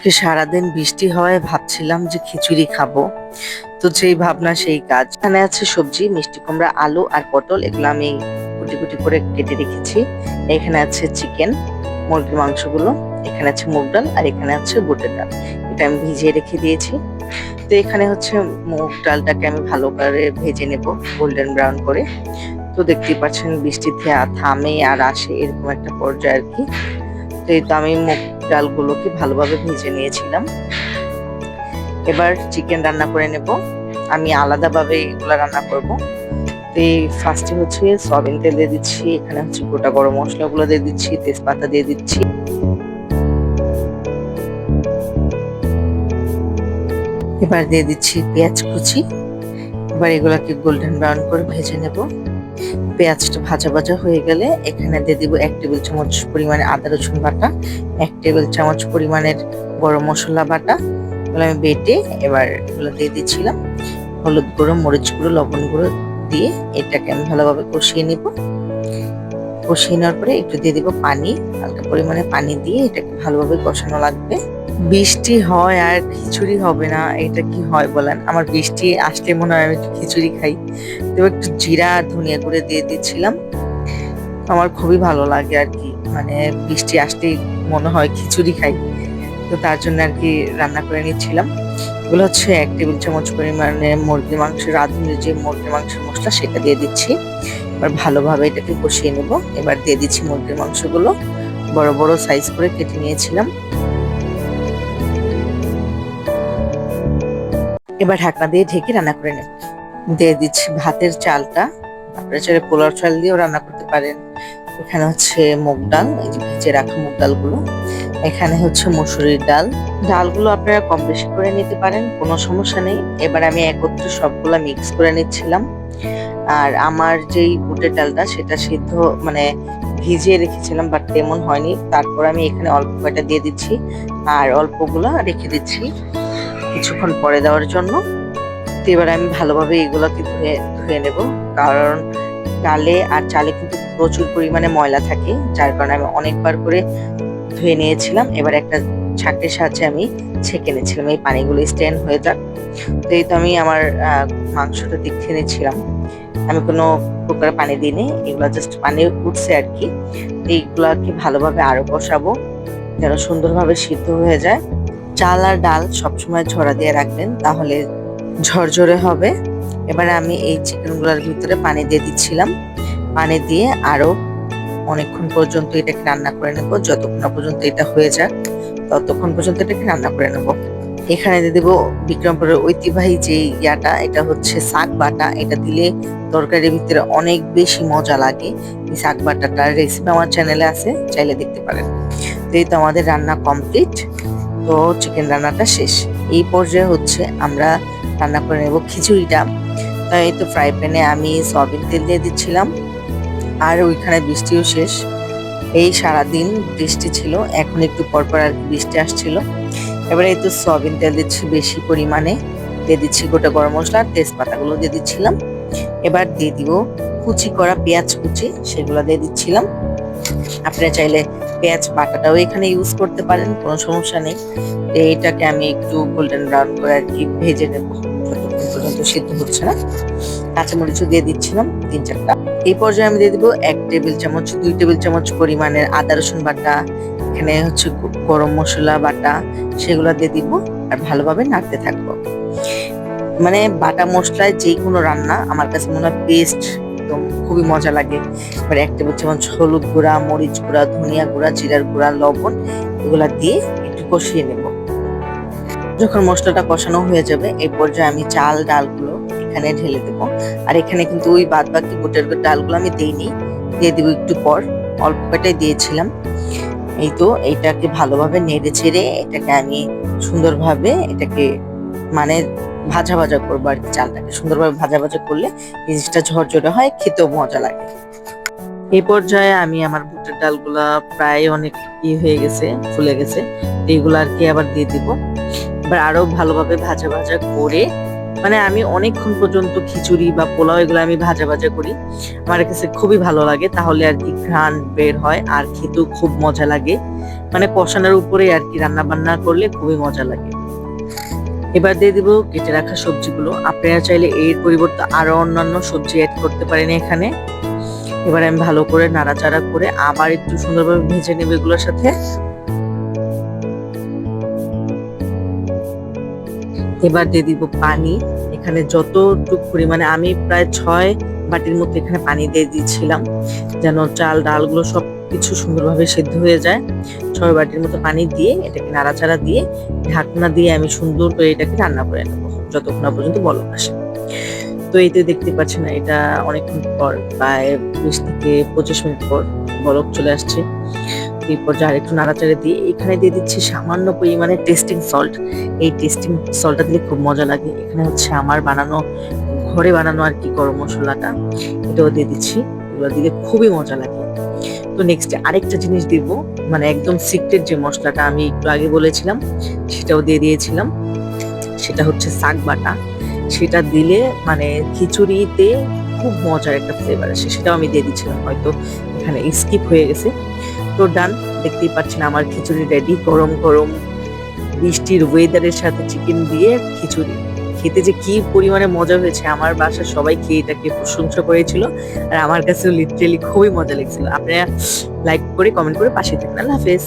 আজকে সারাদিন বৃষ্টি হওয়ায় ভাবছিলাম যে খিচুড়ি খাব। তো যেই ভাবনা, সেই কাজ। এখানে আছে সবজি, মিষ্টি কুমড়া, আলু আর পটল। এগুলো আমি কুটি কুটি করে কেটে রেখেছি। এখানে আছে চিকেন, মুরগির মাংসগুলো। এখানে আছে মুগ ডাল আর এখানে আছে বুটের ডাল। এটা আমি ভিজিয়ে রেখে দিয়েছি। তো এখানে হচ্ছে মুগ ডালটাকে আমি ভালো করে ভেজে নেব গোল্ডেন ব্রাউন করে। তো দেখতেই পাচ্ছেন বৃষ্টিতে থামে আর আসে, এরকম একটা পর্যায়ে আর কি। তো এই তো আমি মুগ ডালগুলোকে ভালোভাবে ভেজে নিয়েছিলাম। এবার চিকেন রান্না করে নেব। আমি আলাদাভাবে এগুলো রান্না করব। তো ফার্স্টে হচ্ছে সয়াবিন তেল দিয়ে দিচ্ছি, এখানে হচ্ছে গোটা গরম মশলাগুলো দিয়ে দিচ্ছি, তেজপাতা দিয়ে দিচ্ছি। এবার দিয়ে দিচ্ছি পেঁয়াজ কুচি। এবার এগুলাকে গোল্ডেন ব্রাউন করে ভেজে নেব। পেঁয়াজটা ভাজা ভাজা হয়ে গেলে এখানে দিয়ে দিব এক টেবিল চামচ পরিমাণে আদা রসুন বাটা, এক টেবিল চামচ পরিমাণের গরম মশলা বাটা, এগুলো আমি বেটে এবার এগুলো দিয়ে দিচ্ছিলাম। হলুদ গুঁড়ো, মরিচ গুঁড়ো, লবণ গুঁড়ো দিয়ে এটাকে আমি ভালোভাবে কষিয়ে নিব। কষিয়ে নেওয়ার পরে একটু দিয়ে দিব পানি, হালকা পরিমাণে পানি দিয়ে এটাকে ভালোভাবে কষানো লাগবে। বৃষ্টি হয় আর খিচুড়ি হবে না, এটা কি হয় বলেন? আমার বৃষ্টি আসলে মনে হয় আমি একটু খিচুড়ি খাই। তো একটু জিরা ধনিয়া করে দিয়ে দিচ্ছিলাম। আমার খুবই ভালো লাগে আর কি মানে বৃষ্টি আসলেই মনে হয় খিচুড়ি খাই। তো তার জন্য আর কি রান্না করে নিচ্ছিলাম। এগুলো হচ্ছে এক টেবিল চামচ পরিমাণে মুরগির মাংস, রাঁধুনির যে মুরগির মাংসের মশলা সেটা দিয়ে দিচ্ছি। এবার ভালোভাবে এটাকে কষিয়ে নেব। এবার দিয়ে দিচ্ছি মুরগির মাংসগুলো। বড় বড় সাইজ করে কেটে নিয়েছিলাম। এবার ঢাকনা দিয়ে ঢেকে রান্না করে নেব। দিয়ে দিচ্ছি ভাতের চালটা। আপনারা চাইলে পোলার চাল দিয়েও রান্না করতে পারেন। এখানে হচ্ছে মুগ ডাল, এই যে ভেজে রাখা মুগ ডালগুলো। এখানে হচ্ছে মসুরির ডাল। ডালগুলো আপনারা কম বেশি করে নিতে পারেন, কোনো সমস্যা নেই। এবার আমি একত্রে সবগুলা মিক্স করে নিচ্ছিলাম। আর আমার যেই বুটের ডালটা, সেটা সিদ্ধ মানে ভিজিয়ে রেখেছিলাম বাট তেমন হয়নি। তারপর আমি এখানে অল্প কয়টা দিয়ে দিচ্ছি। আর অল্পগুলো রেখে দিচ্ছি। কিছুক্ষণ পরে দেওয়ার জন্য। তো এবার আমি ভালোভাবে এগুলোকে ধুয়ে ধুয়ে নেব। কারণ ডালে আর চালে কিন্তু প্রচুর পরিমাণে ময়লা থাকে, যার কারণে আমি অনেকবার করে ধুয়ে নিয়েছিলাম। এবার একটা ছাঁকের সাহায্যে আমি ছেঁকে নিয়েছিলাম। এই পানিগুলো স্টেন হয়ে যাক। তো এই তো আমি আমার মাংসটা দেখে নিয়েছিলাম। আমি কোনো প্রকার পানি দিইনি। এগুলো জাস্ট পানি উঠছে আর কি। তো এইগুলাকে ভালোভাবে আরও বসাবো, যেন সুন্দরভাবে সিদ্ধ হয়ে যায়। চাল আর ডাল সবসময় ঝরা দিয়ে রাখবেন, তাহলে ঝরঝরে হবে। এবারে আমি এই চিকেনগুলোর ভিতরে পানি দিয়ে দিচ্ছিলাম। পানি দিয়ে আরও অনেকক্ষণ পর্যন্ত এটাকে রান্না করে নেব, যতক্ষণ পর্যন্ত এটা হয়ে যাক, ততক্ষণ পর্যন্ত এটাকে রান্না করে নেব। এখানে দিয়ে দেবো বিক্রমপুরের ঐতিহ্যবাহী যে ইয়াটা, এটা হচ্ছে শাক বাটা। এটা দিলে তরকারির ভিতরে অনেক বেশি মজা লাগে। এই শাক বাটাটার রেসিপি আমার চ্যানেলে আছে, চাইলে দেখতে পারেন। তো এই তো আমাদের রান্না কমপ্লিট তো চিকেন রান্নাটা শেষ। এই পর্যায়ে হচ্ছে আমরা রান্না করে নেব খিচুড়িটা এই তো ফ্রাই প্যানে আমি সয়াবিন তেল দিয়ে দিচ্ছিলাম। আর ওইখানে বৃষ্টিও শেষ। এই সারাদিন বৃষ্টি ছিল, এখন একটু পরপর আর বৃষ্টি আসছিল। এবারে এই তো সয়াবিন তেল দিচ্ছি বেশি পরিমাণে। দিয়ে দিচ্ছি গোটা গরম মশলা তেজপাতাগুলো দিয়ে দিচ্ছিলাম। এবার দিয়ে দিব কুচি করা পেঁয়াজ কুচি, সেগুলো দিয়ে দিচ্ছিলাম। আপনারা চাইলে পেঁয়াজ বাটাটাও এখানে ইউজ করতে পারেন, কোনো সমস্যা নেই। তো এইটাকে আমি একটু গোল্ডেন ব্রাউন করে আর কি ভেজে নেব। যতক্ষণ পর্যন্ত সিদ্ধ হচ্ছে না। কাঁচামরিচও দিয়ে দিচ্ছিলাম, তিন চারটা। এই পর্যায়ে আমি দিয়ে দিব এক টেবিল চামচ, দুই টেবিল চামচ পরিমাণের আদা রসুন বাটা, এখানে হচ্ছে গরম মশলা বাটা, সেগুলো দিয়ে দিব আর ভালোভাবে নাড়তে থাকব। মানে বাটা মশলায় যে কোনো রান্না আমার কাছে মনে হয় বেস্ট একদম খুবই মজা লাগে। এবার এক টেবিল চামচ হলুদ গুঁড়া, মরিচ গুঁড়া, ধনিয়া গুঁড়া, জিরার গুঁড়া, লবণ এগুলা দিয়ে একটু কষিয়ে নেব। যখন মশলাটা কষানো হয়ে যাবে এই পর্যায়ে আমি চাল ডালগুলো এখানে ঢেলে দেবো। আর এখানে কিন্তু ওই বাদ বাকি বুটের ডালগুলো আমি দিইনি, দিয়ে দিব একটু পর। অল্প কটাই দিয়েছিলাম। এই তো এইটাকে ভালোভাবে নেড়ে ছেড়ে এটাকে আমি সুন্দরভাবে এটাকে মানে ভাজা ভাজা করব আর চালটাকে। সুন্দরভাবে ভাজা ভাজা করলে জিনিসটা ঝরঝরে হয়, খেতেও মজা লাগে। এই পর্যায়ে আমি আমার বুটের ডালগুলা প্রায় অনেক ই হয়ে গেছে, ফুলে গেছে। এইগুলো আর কি আবার দিয়ে দিব। এবার আরও ভালোভাবে ভাজা ভাজা করে মানে আমি অনেকক্ষণ পর্যন্ত খিচুড়ি বা পোলাও এগুলো আমি ভাজা ভাজা করি। আমার কাছে খুবই ভালো লাগে, তাহলে আর কি ঘ্রাণ বের হয় আর খেতেও খুব মজা লাগে। মানে কষানোর উপরে আর কি রান্না বান্না করলে খুবই মজা লাগে। এবার দিয়ে দিব কেটে রাখা সবজিগুলো। আপনারা চাইলে এর পরিবর্তে আরও অন্যান্য সবজি অ্যাড করতে পারেন এখানে। এবার আমি ভালো করে নাড়াচাড়া করে আবার একটু সুন্দরভাবে ভেজে নেব এগুলোর সাথে। এবার দিয়ে দিব পানি। এখানে যতটুকু পরিমাণে আমি প্রায় ছয় বাটির মধ্যে এখানে পানি দিয়ে দিয়েছিলাম। যেন চাল, ডালগুলো সব কিছু সুন্দরভাবে সেদ্ধ হয়ে যায়। ছয় বাটির মতো পানি দিয়ে এটাকে নাড়াচাড়া দিয়ে, ঢাকনা দিয়ে আমি সুন্দর করে এটাকে রান্না করে নেব, যতক্ষণ পর্যন্ত বলক আসে। তো এই তো দেখতে না এটা অনেকক্ষণ পর, প্রায় বিশ থেকে পঁচিশ মিনিট পর বলক চলে আসছে। এরপর যা একটু নাড়াচাড়া দিয়ে এখানে দিয়ে দিচ্ছি সামান্য পরিমাণে টেস্টিং সল্ট এই টেস্টিং সল্টটা দিলে খুব মজা লাগে। এখানে হচ্ছে আমার বানানো, ঘরে বানানো আর কি গরম মশলাটা, এটাও দিয়ে দিচ্ছি। এগুলো দিলে খুবই মজা লাগে। তো নেক্সট আরেকটা জিনিস দিব মানে একদম সিক্রেট যে মশলাটা আমি একটু আগে বলেছিলাম, সেটাও দিয়ে দিয়েছিলাম। সেটা হচ্ছে শাক বাটা। সেটা দিলে মানে খিচুড়িতে খুব মজার একটা ফ্লেভার আসে, সেটাও আমি দিয়ে দিচ্ছিলাম হয়তো এখানে স্কিপ হয়ে গেছে। তো ডান দেখতেই পাচ্ছেন আমার খিচুড়ি রেডি গরম গরম। বৃষ্টির ওয়েদারের সাথে চিকেন দিয়ে খিচুড়ি। খেতে যে কি পরিমাণে মজা হয়েছে, আমার বাসার সবাই খেয়ে এটাকে প্রশংসা করেছিল? আর আমার কাছেও লিটারেলি খুবই মজা লেগেছিল। আপনারা লাইক করে কমেন্ট করে পাশে থাকবেন। আল্লাহ হাফেজ।